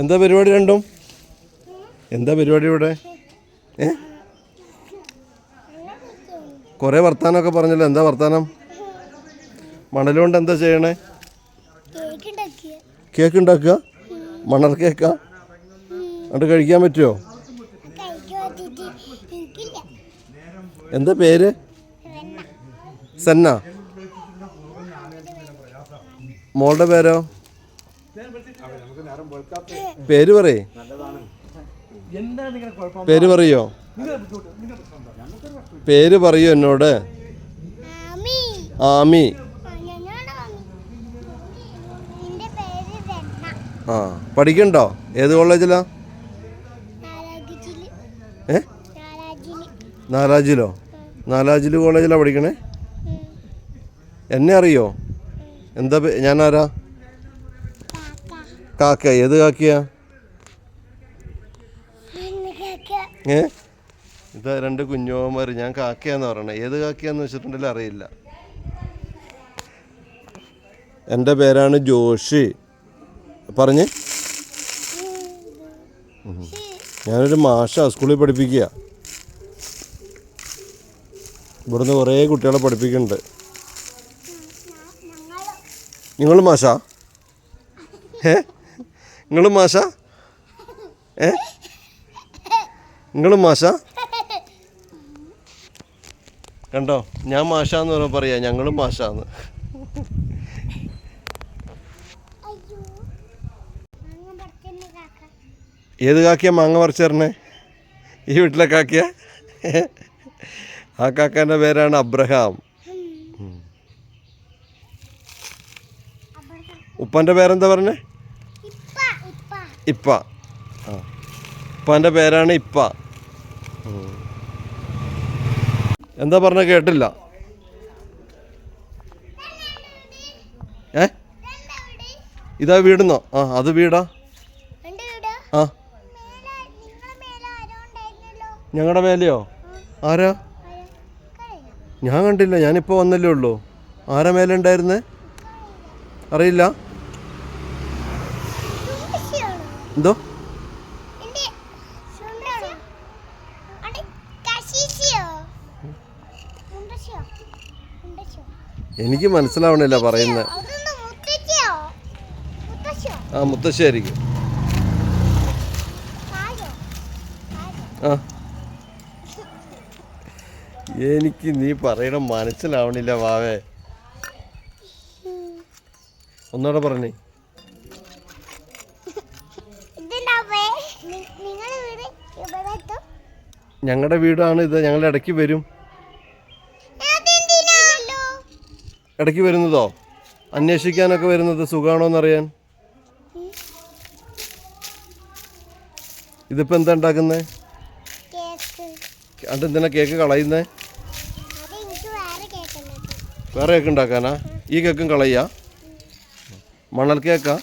എന്താ പരിപാടി രണ്ടും? എന്താ പരിപാടി ഇവിടെ? ഏ? കുറേ വർത്താനമൊക്കെ പറഞ്ഞല്ലോ. എന്താ വർത്താനം? മണലുകൊണ്ട് എന്താ ചെയ്യണേ? കേക്ക് ഉണ്ടാക്കുക? മണർ കേക്കാ? അത് കഴിക്കാൻ പറ്റുമോ എന്താ പേര്? സെന്ന സന്ന. മോളുടെ പേരോ? പേര് പറയേ. പേര് പറയോ? പേര് പറയോ എന്നോട്? ആമി. ആമി. ആ, പഠിക്കണ്ടോ? ഏത് കോളേജിലാ? നാലാജിൽ. ഏ? നാലാജിൽ. നാലാജിലോ? നാലാജിൽ കോളേജിലാ പഠിക്കണേ? എന്നെ അറിയോ? എന്താ ഞാൻ ഞാനാരാ? കാക്ക ഏത് കാക്കയാ? ഏ? ഇതാ രണ്ട് കുഞ്ഞോമാർ ഞാൻ കാക്കയാന്ന് പറയണേ. ഏത് കാക്കയാന്ന് വെച്ചിട്ടുണ്ടെങ്കിൽ അറിയില്ല. എന്റെ പേരാണ് ജോഷി. പറഞ്ഞ്. ഞാനൊരു മാഷ സ്കൂളിൽ പഠിപ്പിക്കുക ഇവിടുന്ന് കുറേ കുട്ടികളെ പഠിപ്പിക്കുന്നുണ്ട്. നിങ്ങൾ മാഷ? ഏ? നിങ്ങൾ മാഷ? ഏ? നിങ്ങൾ മാഷ? കണ്ടോ? ഞാൻ മാഷാന്ന് പറയുമ്പോൾ പറയാ ഞങ്ങളും പറിച്ചെന്നെ കാക്ക ഏത് കാക്കിയ മാങ്ങ പറിച്ചേരണേ ഈ വീട്ടിലെ കാക്കിയ? ആ കാക്കാന്റെ പേരാണ് അബ്രഹാം. ഉപ്പന്റെ പേരെന്താ പറഞ്ഞേ? ഇപ്പ. ഇപ്പ ആ ഉപ്പാന്റെ പേരാണ് ഇപ്പ. എന്താ പറഞ്ഞ കേട്ടില്ല. ഏ? ഇതാ വീടുന്നോ? ആ അത് വീടാ? ആ. ഞങ്ങളുടെ മേലെയോ? ആരാ? ഞാൻ കണ്ടില്ല. ഞാനിപ്പോൾ വന്നല്ലേ ഉള്ളൂ. ആരാ മേലെ ഉണ്ടായിരുന്നേ? അറിയില്ല. എന്തോ? എനിക്ക് മനസ്സിലാവണില്ല പറയുന്നത്. ആ മുത്തശ്ശിയായിരിക്കും? ആ. എനിക്ക് നീ പറയണ മനസ്സിലാവണില്ല വാവേ. ഒന്നുകൂടെ പറഞ്ഞേ ഇതെന്താവേ? നി- നിങ്ങളെ വീട് ഇവിടെ എത്തും? ഞങ്ങളുടെ വീടാണ് ഇത്. ഞങ്ങൾ ഇടയ്ക്ക് വരും? ഇടയ്ക്ക് വരുന്നതോ? അന്വേഷിക്കാനൊക്കെ വരുന്നത് സുഖമാണോന്നറിയാൻ ഇതിപ്പോൾ എന്താ ഉണ്ടാക്കുന്നേ? കേക്ക്. അതെന്തിനാ കേക്ക് കളയുന്നേ? അത് എനിക്ക് വേറെ കേക്ക് വേറെ കേക്ക് ഉണ്ടാക്കാനാ? ഈ കേക്കും കളയ? മണൽ കേക്കാ?